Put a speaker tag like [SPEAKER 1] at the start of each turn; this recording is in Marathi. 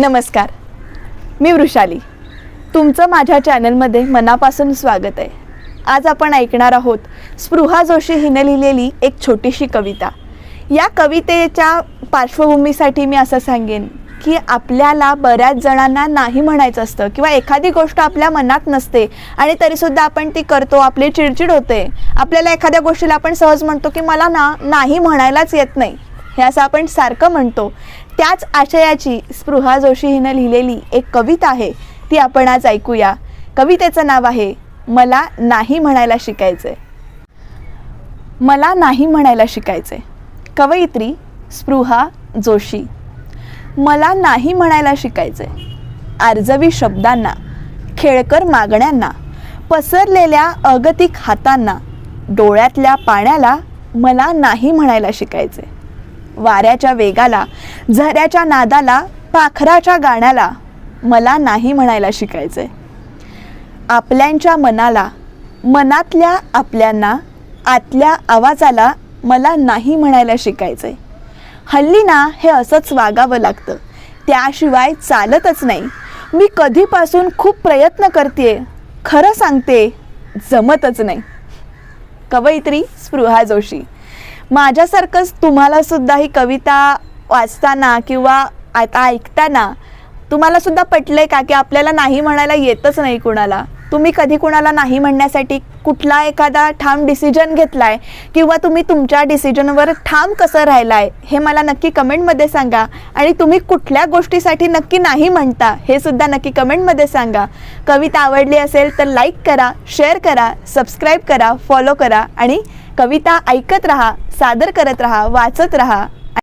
[SPEAKER 1] नमस्कार. मी वृषाली. तुमचं माझ्या चॅनलमध्ये मनापासून स्वागत आहे. आज आपण ऐकणार आहोत स्पृहा जोशी हिने लिहिलेली एक छोटीशी कविता. या कवितेच्या पार्श्वभूमीसाठी मी असं सांगेन की आपल्याला बऱ्याच जणांना नाही म्हणायचं असतं किंवा एखादी गोष्ट आपल्या मनात नसते आणि तरीसुद्धा आपण ती करतो आपली चिडचिड होते. आपल्याला एखाद्या गोष्टीला आपण सहज म्हणतो की मला ना नाही म्हणायलाच येत नाही. हे असं आपण सारखं म्हणतो. त्याच आशयाची स्पृहा जोशी हिनं लिहिलेली एक कविता आहे ती आपण आज ऐकूया. कवितेचं नाव आहे मला नाही म्हणायला शिकायचंय. मला नाही म्हणायला शिकायचंय. कवयित्री स्पृहा जोशी. मला नाही म्हणायला शिकायचंय. आर्जवी शब्दांना खेळकर मागण्यांना पसरलेल्या अगतिक हातांना डोळ्यातल्या पाण्याला मला नाही म्हणायला शिकायचे वाऱ्याच्या वेगाला झऱ्याच्या नादाला पाखराच्या गाण्याला मला नाही म्हणायला शिकायचंय. आपल्यांच्या मनाला मनातल्या आपल्यांना आतल्या आवाजाला मला नाही म्हणायला शिकायचंय. हल्ली ना हे असंच वागावं लागतं. त्याशिवाय चालतच नाही. मी कधीपासून खूप प्रयत्न करते खरं सांगते जमतच नाही. कवयित्री स्पृहा जोशी. माझ्यासारखंच तुम्हाला सुद्धा ही कविता वाचताना किंवा आता ऐकताना तुम्हाला सुद्धा पटलंय का की आपल्याला नाही म्हणायला येतच नाही कुणाला? तुम्ही कधी कुणाला नाही म्हणण्यासाठी कुठला एखादा ठाम डिसिजन घेतलाय किंवा तुम्ही तुमच्या डिसिजनवर ठाम कसं राहिलाय हे मला नक्की कमेंटमध्ये सांगा. आणि तुम्ही कुठल्या गोष्टीसाठी नक्की नाही म्हणता हे सुद्धा नक्की कमेंटमध्ये सांगा. कविता आवडली असेल तर लाईक करा शेअर करा सबस्क्राईब करा फॉलो करा आणि कविता ऐकत राहा सादर करत राहा वाचत राहा.